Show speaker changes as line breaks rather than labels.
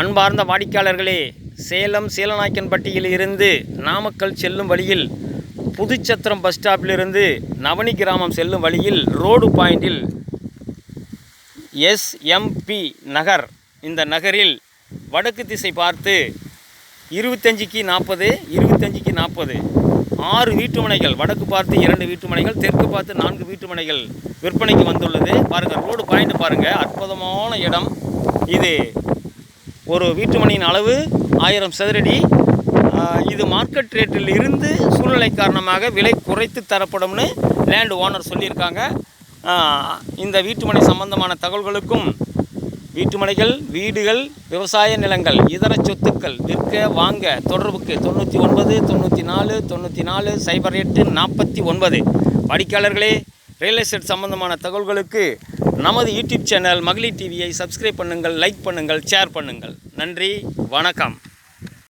அன்பார்ந்த வாடிக்கையாளர்களே சேலம் சீலநாயக்கன்பட்டியில் இருந்து நாமக்கல் செல்லும் வழியில் புதுச்சத்திரம் பஸ் ஸ்டாப்பிலிருந்து நவனி கிராமம் செல்லும் வழியில் ரோடு பாயிண்டில் எஸ்எம்பி நகர். இந்த நகரில் வடக்கு திசை பார்த்து இருபத்தஞ்சிக்கு நாற்பது இருபத்தஞ்சிக்கு நாற்பது. ஆறு வீட்டுமனைகள் வடக்கு பார்த்து இரண்டு வீட்டுமனைகள் தெற்கு பார்த்து நான்கு வீட்டுமனைகள் விற்பனைக்கு வந்துள்ளது. பாருங்கள் ரோடு பாயிண்ட் பாருங்கள் அற்புதமான இடம். இது ஒரு வீட்டுமனையின் அளவு ஆயிரம் சதுரடி. இது மார்க்கெட் ரேட்டில் இருந்து சூழ்நிலை காரணமாக விலை குறைத்து தரப்படும்னு லேண்ட் ஓனர் சொல்லியிருக்காங்க. இந்த வீட்டுமனை சம்பந்தமான தகவல்களுக்கும் வீட்டுமனைகள் வீடுகள் விவசாய நிலங்கள் இதர சொத்துக்கள் விற்க வாங்க தொடர்புக்கு தொண்ணூற்றி ஒன்பது தொண்ணூற்றி நாலு தொண்ணூற்றி நாலு சைபர் எட்டு நாற்பத்தி ஒன்பது. வாடிக்கையாளர்களே ரியல் எஸ்டேட் சம்பந்தமான தகவல்களுக்கு நமது யூடியூப் சேனல் மகளிர் டிவியை சப்ஸ்கிரைப் பண்ணுங்கள் லைக் பண்ணுங்கள் ஷேர் பண்ணுங்கள். நன்றி வணக்கம்.